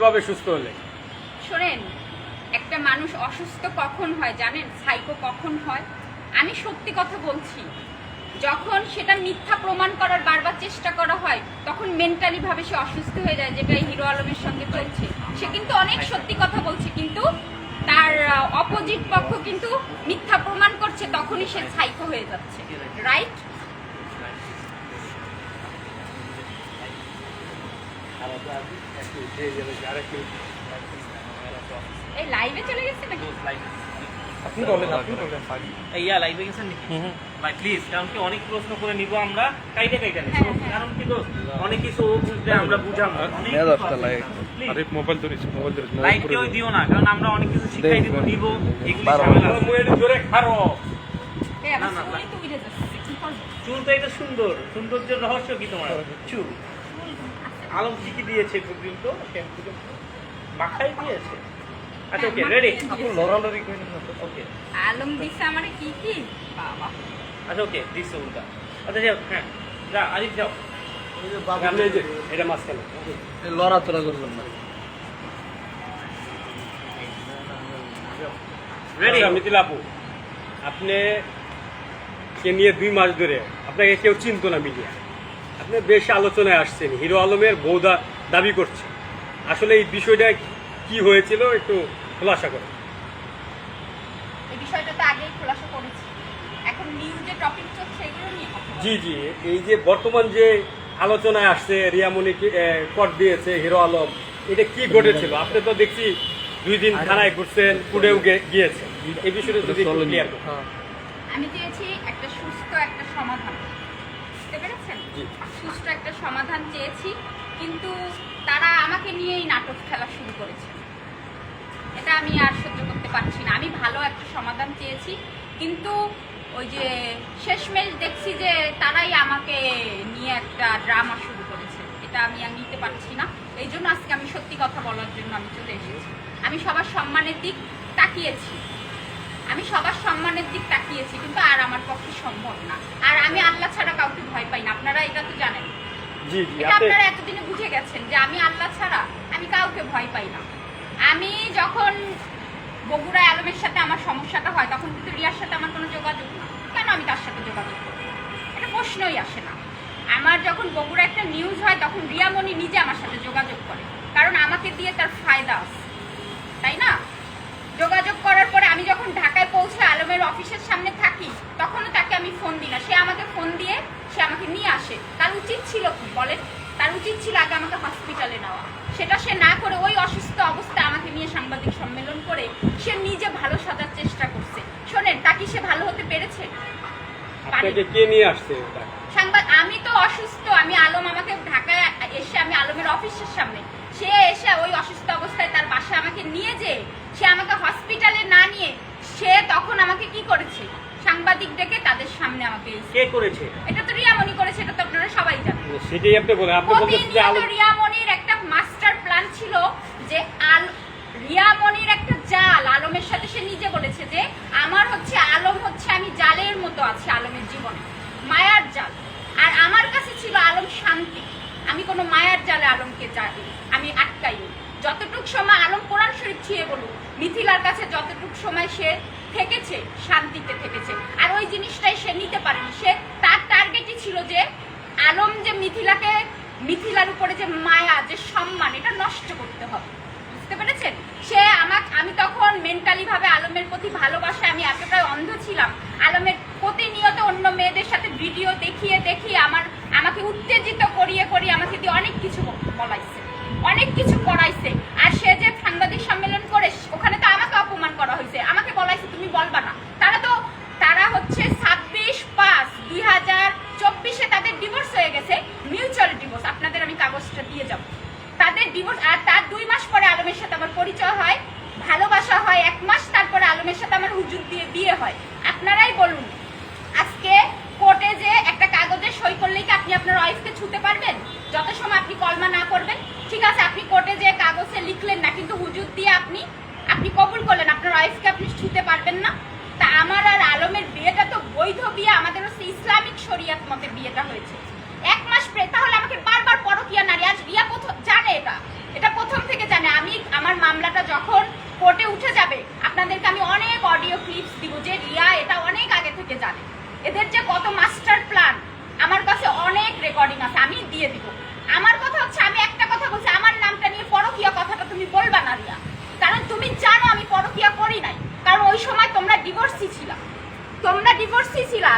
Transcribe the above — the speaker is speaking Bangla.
কীভাবে সুস্থ হলে? শোনেন একটা মানুষ অসুস্থ কখন হয় জানেন? সাইকো কখন হয়? আমি সত্যি কথা বলছি যখন সেটা মিথ্যা প্রমাণ করার বারবার চেষ্টা করা হয় তখন মেন্টালি ভাবে সে অসুস্থ হয়ে যায় যেটা হিরো আলমের সঙ্গে চলছে। সে কিন্তু অনেক সত্যি কথা বলছে কিন্তু তার অপোজিট পক্ষ কিন্তু মিথ্যা প্রমাণ করছে তখনই সে সাইকো হয়ে যাচ্ছে। রাইট এই লাইভে চলে গেছে নাকি? আপনি বলেন আপনি বলেন ইয়া লাইভে গেছেন নাকি? ভাই প্লিজ কারণ কি অনেক প্রশ্ন করে নিব আমরা কাইটা কাইটা নেই। কারণ কি দোস্ত অনেক কিছু ও বুঝলে আমরা বুঝাবো অনেক মেয়াদ কিছু আসতে আছে। লাগে। Please, আরে মোবাইল ধরিস মোবাইল ধরিস মোবাইল কেউ দিও না কারণ আমরা অনেক কিছু শিখাই দিব দেখবেন। এগুলি ঝামেলা আছে। জোরে খারো। না, না, তো উড়ে যাচ্ছে কি করব? চুল তো এটা সুন্দর সৌন্দর্যের রহস্য কি তোমার? চুল। আলম কি কি দিয়েছে পর্যন্ত মাখাই দিয়েছে। আচ্ছা ওকে রেডি। লড়ালড়ি করেন না তো। ওকে আলম দিছে আমারে কি কি? বাবা। আচ্ছা ওকে দিচ্ছে উল্টা। আচ্ছা যাও হ্যাঁ যা আরিফ যাও। আপনি এই যে। এটা মাঝখানে। এই লড়াচড়া করবেন না। রেডি আচ্ছা, মিথিলা আপু আপনি কে নিয়ে দুই মাস ধরে আপনাকে কেউ চিনতো না মিডিয়া। আপনি বেশ আলোচনায় আসছেন। হিরো আলমের বৌদা দাবি করছে। আসলে এই বিষয়টা কি হয়েছিল একটু খোলাসা করেন। এই বিষয়টা তো আগেই খোলাসা করেছি। এখন নিউজে টপিক চলছে এগুলো নিয়ে জি জি। এই যে বর্তমান যে আলোচনায় আসছে রিয়ামণিকে কর দিয়েছে হিরো আলম এটা কি ঘটেছিল? আপনি তো দেখছি দুই দিন থানায় ঘুরছেন কুড়েও গিয়েছেন। এই বিষয়টা যদি। ক্লিয়ার করেন। হ্যাঁ। আমি চেয়েছি একটা সুস্থ একটা সমাধান। বুঝতে পেরেছেন। সুস্থ একটা সমাধান চেয়েছি কিন্তু তারা আমাকে নিয়েই নাটক খেলা শুরু করেছে। এটা আমি আর সহ্য করতে পারছি না। আমি ভালো একটা সমাধান চেয়েছি কিন্তু ওই যে শেষমেশ দেখছি যে তারাই আমাকে নিয়ে একটা ড্রামা শুরু করেছে। এটা আমি আর নিতে পারছি না। এই জন্য আজকে আমি সত্যি কথা বলার জন্য আমি চলে এসেছি। আমি সবার সম্মানের দিক তাকিয়েছি। আমি সবার সম্মানের দিক তাকিয়েছি কিন্তু আর আমার পক্ষে সম্ভব না আর আমি আল্লাহ ছাড়া কাউকে ভয় পাই না আপনারা এটা তো জানেন জি জি আপনারা এতদিনে বুঝে গেছেন যে আমি আল্লাহ ছাড়া আমি কাউকে ভয় পাই না। আমি যখন বগুড়া আলমের সাথে আমার সমস্যাটা হয় তখন কিন্তু রিয়ার সাথে আমার কোনো যোগাযোগ না। কেন আমি তার সাথে যোগাযোগ করব? এটা প্রশ্নই আসে না। আমার যখন বগুড়া একটা নিউজ হয় তখন রিয়ামণি নিজে আমার সাথে যোগাযোগ করে। কারণ আমাকে দিয়ে তার ফায়দা আছে। তাই না? যোগাযোগ করার পরে আমি যখন ঢাকায় পৌঁছে আলমের অফিসের সামনে থাকি তখনও তাকে আমি ফোন দিই না। সে আমাকে ফোন দিয়ে সে আমাকে নিয়ে আসে। উচিত ছিল কি? বলেন তার উচিত ছিল আগে আমাকে হসপিটালে নেওয়া। সেটা সে না করে ওই অসুস্থ অবস্থায় আমাকে নিয়ে সাংবাদিক সম্মেলন করে সে নিজে ভালো সাজার চেষ্টা করছে। শোনেন তা কি সে ভালো হতে পেরেছে? কে নিয়ে আসছে সাংবাদ আমি তো অসুস্থ আমি আলম আমাকে ঢাকায় এসে আমি আলমের অফিসের সামনে। সে এসে ওই অসুস্থ অবস্থায় তার বাসায় আমাকে নিয়ে যে সে আমাকে হসপিটালে না নিয়ে সে তখন আমাকে কি করেছে? সাংবাদিক ডেকে তাদের সামনে আমাকে কে করেছে? এটা তো রিয়ামণি করেছে এটা তো আপনারা সবাই জানেন। সেটাই আপনি বলেন আপনি বলতেছেন যে আলম রিয়ামণির একটা মাস্টার প্ল্যান ছিল যে আল রিয়ামণির একটা জাল আলমের সাথে সে নিজে বলেছে যে আমার হচ্ছে আলম হচ্ছে আমি জালের মতো আছি আলমের জীবনে মায়ার জাল। আর আমার কাছে ছিল আলম শান্তি। আমি কোনো মায়ার জালে আলমকে জানি আমি আটকাইনি। যতটুক সময় আলম কোরআন শরীফ ছুঁয়ে বলুক মিথিলার কাছে যতটুক সময় সে থেকেছে, শান্তিতে থেকেছে। আর ওই জিনিসটাই সে নিতে পারেনি। সে তার টার্গেটই ছিল যে আলম যে মিথিলাকে, মিথিলার উপরে যে মায়া, যে সম্মান, এটা নষ্ট করতে হবে। বুঝতে পেরেছেন? সে আমাকে আমি তখন মেন্টালি ভাবে আলমের প্রতি ভালোবাসা আমি এতটাই অন্ধ ছিলাম। আলমের প্রতিনিয়ত অন্য মেয়েদের সাথে ভিডিও দেখিয়ে দেখিয়ে আমার আমাকে উত্তেজিত করিয়ে করিয়ে আমাকে দিয়ে অনেক কিছু বলাইছে অনেক কিছু করাইছে আর সে যে সাংবাদিক সম্মেলন করে ওখানে তো আমাকে অপমান করা হয়েছে আমাকে বলাইছে তুমি বলবা না তারা তো তারা হচ্ছে ছাব্বিশ পাঁচ দুই হাজার চব্বিশে তাদের ডিভোর্স হয়ে গেছে মিউচুয়াল ডিভোর্স আপনাদের আমি কাগজটা দিয়ে যাব তাদের ডিভোর্স আর তার দুই মাস পরে আলমের সাথে আমার পরিচয় হয় ভালোবাসা হয় এক মাস তারপরে আলমের আমার দিয়ে বিয়ে হয়। আপনারাই বলুন, আজকে কোর্টে যে একটা কাগজে সই করলেই কি আপনি আপনার ওয়াইফকে ছুতে পারবেন? যত সময় আপনি কলমা না করবেন, ঠিক আছে, আপনি কোর্টে যে কাগজে লিখলেন না, কিন্তু হুজুর দিয়ে আপনি আপনি কবুল করলেন, আপনার ওয়াইফকে আপনি ছুতে পারবেন না। তা আমার আর আলমের বিয়েটা তো বৈধ বিয়ে আমাদের হচ্ছে ইসলামিক শরিয়াত মতে বিয়েটা হয়েছে। এক মাস পরে তাহলে আমাকে বারবার পরকিয়া নারী, আজ রিয়া কোথাও জানে এটা? এটা প্রথম থেকে জানে। আমি আমার মামলাটা যখন কোর্টে উঠে যাবে, আপনাদেরকে আমি অডিও ক্লিপস দিব যে রিয়া এটা অনেক আগে থেকে জানে। এদের যে কত মাস্টার প্ল্যান আমার কাছে অনেক রেকর্ডিং আছে, আমি দিয়ে দিব। আমার কথা হচ্ছে, আমি একটা কথা বলছি, আমার নামটা নিয়ে পরকিয়া কথাটা তুমি বলবা না রিয়া। কারণ তুমি জানো আমি পরকিয়া করি নাই। কারণ ওই সময় তোমরা ডিভোর্সই ছিলা। তোমরা ডিভোর্সই ছিলা